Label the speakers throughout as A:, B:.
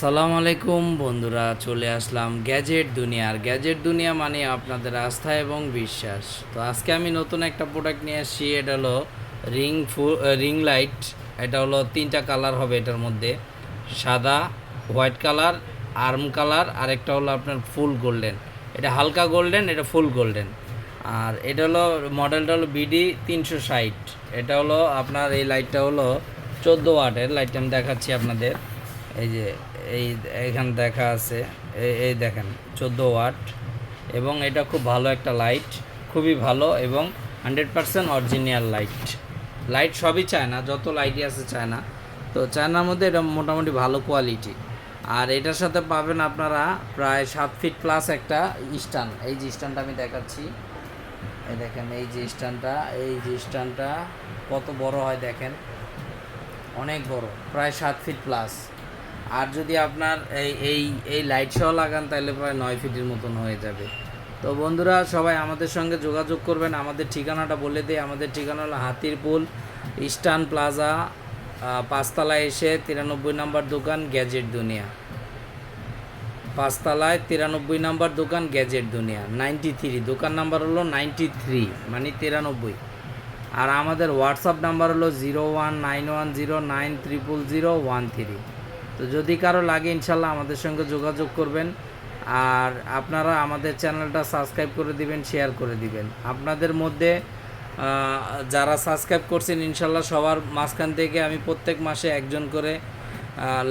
A: আসসালামু আলাইকুম, বন্ধুরা, চলে আসলাম গ্যাজেট দুনিয়ার গ্যাজেট দুনিয়া মানে আপনাদের আস্থা এবং বিশ্বাস। তো আজকে আমি নতুন একটা প্রোডাক্ট নিয়ে আসছি, এটা হলো রিং ফু রিং লাইট। এটা হলো তিনটা কালার হবে এটার মধ্যে। সাদা, হোয়াইট কালার, আর্ম কালার, আর একটা হলো আপনার ফুল গোল্ডেন। এটা হালকা গোল্ডেন, এটা ফুল গোল্ডেন। আর এটা হলো, মডেলটা হলো বিডি তিনশো ষাট। এটা হলো আপনার এই লাইটটা হলো চোদ্দ ওয়াটের, লাইটটা আমি দেখাচ্ছি আপনাদের। এই যে, এই এখানে দেখা আছে, এই দেখেন, চোদ্দ ওয়াট। এবং এটা খুব ভালো একটা লাইট খুবই ভালো এবং hundred percent original light light সবই চায় না, যত লাইটই আছে চায় না। তো চায়নার মধ্যে এটা মোটামুটি ভালো কোয়ালিটি আর এটার সাথে পাবেন আপনারা প্রায় সাত ফিট প্লাস একটা স্ট্যান্ড এই যে স্ট্যান্ডটা আমি দেখাচ্ছি। এই দেখেন, এই যে স্ট্যান্ডটা এই যে স্ট্যান্ডটা কত বড় হয় দেখেন। অনেক বড়, প্রায় সাত ফিট প্লাস আর যদি আপনার এই এই এই লাইট সহ লাগান, তাহলে প্রায় নয় ফিটের মতন হয়ে যাবে। তো বন্ধুরা, সবাই আমাদের সঙ্গে যোগাযোগ করবেন। আমাদের ঠিকানাটা বলে দিই। আমাদের ঠিকানা হলো হাতিরপুল ইস্টার্ন প্লাজা পাঁচতলায় এসে তিরানব্বই নম্বর দোকান, গ্যাজেট দুনিয়া। পাঁচতলায় তিরানব্বই নাম্বার দোকান, গ্যাজেট দুনিয়া। নাইনটি থ্রি দোকান নাম্বার হলো নাইনটি থ্রি মানে তিরানব্বই। আর আমাদের হোয়াটসঅ্যাপ নাম্বার হলো zero one nine one zero nine triple zero one three তো যদি কারও লাগে, ইনশাল্লাহ আমাদের সঙ্গে যোগাযোগ করবেন। আর আপনারা আমাদের চ্যানেলটা সাবস্ক্রাইব করে দিবেন, শেয়ার করে দিবেন। আপনাদের মধ্যে যারা সাবস্ক্রাইব করছেন, ইনশাল্লাহ সবার মাঝখান থেকে আমি প্রত্যেক মাসে একজন করে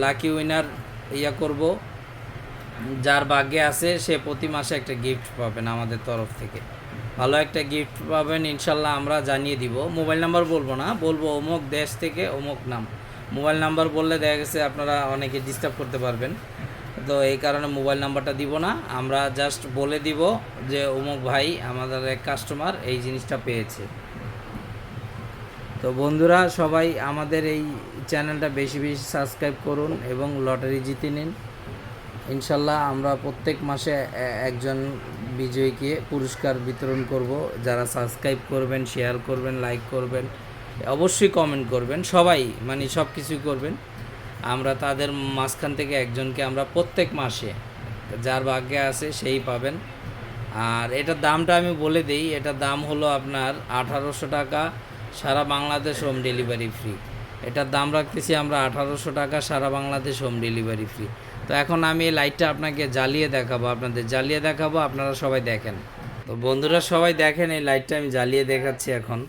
A: লাকি উইনার ইয়া করব। যার ভাগ্যে আছে, সে প্রতি মাসে একটা গিফট পাবেন আমাদের তরফ থেকে। ভালো একটা গিফট পাবেন, ইনশাল্লাহ আমরা জানিয়ে দিব। মোবাইল নাম্বার বলব না, বলব অমুক দেশ থেকে অমুক নাম। মোবাইল নাম্বার বললে দেখা গেছে আপনারা অনেকে ডিস্টার্ব করতে পারবেন। তো এই কারণে মোবাইল নাম্বারটা দিব না। আমরা জাস্ট বলে দিব যে, অমুক ভাই আমাদের এক কাস্টমার এই জিনিসটা পেয়েছে। তো বন্ধুরা, সবাই আমাদের এই চ্যানেলটা বেশি বেশি সাবস্ক্রাইব করুন এবং লটারি জিতে নিন। ইনশাল্লাহ আমরা প্রত্যেক মাসে একজন বিজয়ীকে পুরস্কার বিতরণ করব। যারা সাবস্ক্রাইব করবেন শেয়ার করবেন লাইক করবেন অবশ্যই কমেন্ট করবেন, সবাই মানে সব কিছুই করবেন। আমরা তাদের মাঝখান থেকে একজনকে আমরা প্রত্যেক মাসে যার ভাগ্যে আছে সেই পাবেন। আর এটার দামটা আমি বলে দিই, এটার দাম হলো আপনার আঠারোশো টাকা, সারা বাংলাদেশ হোম ডেলিভারি ফ্রি এটার দাম রাখতেছি আমরা আঠারোশো টাকা, সারা বাংলাদেশ হোম ডেলিভারি ফ্রি তো এখন আমি এই লাইটটা আপনাকে জ্বালিয়ে দেখাবো, আপনাদের জ্বালিয়ে দেখাবো, আপনারা সবাই দেখেন। তো বন্ধুরা সবাই দেখেন এই লাইটটা আমি জ্বালিয়ে দেখাচ্ছি এখন।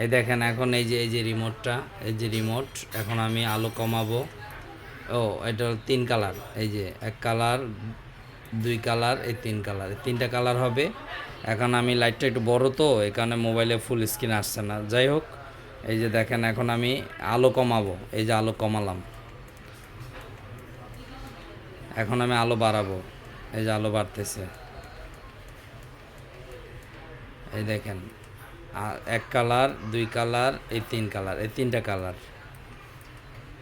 A: এই দেখেন এখন এই যে এই যে রিমোটটা এই যে রিমোট এখন আমি আলো কমাবো। ও, এটা তিন কালার, এই যে এক কালার, দুই কালার, এই তিন কালার তিনটা কালার হবে। এখন আমি লাইটটা একটু বড় তো এখানে মোবাইলে ফুল স্ক্রিন আসছে না। যাই হোক, এই যে দেখেন এখন আমি আলো কমাবো, এই যে আলো কমালাম। এখন আমি আলো বাড়াবো, এই যে আলো বাড়তেছে। এই দেখেন এক কালার, দুই কালার, এই তিন কালার, এই তিনটা কালার।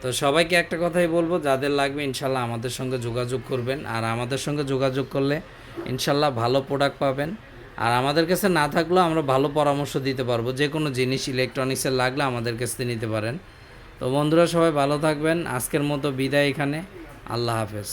A: তো সবাইকে একটা কথাই বলব, যাদের লাগবে ইনশাল্লাহ আমাদের সঙ্গে যোগাযোগ করবেন। আর আমাদের সঙ্গে যোগাযোগ করলে ইনশাল্লাহ ভালো প্রোডাক্ট পাবেন। আর আমাদের কাছে না থাকলেও আমরা ভালো পরামর্শ দিতে পারব। যে কোনো জিনিস ইলেকট্রনিক্সের লাগলে আমাদের কাছ থেকে নিতে পারেন। তো বন্ধুরা সবাই ভালো থাকবেন। আজকের মতো বিদায় এখানে। আল্লাহ হাফেজ।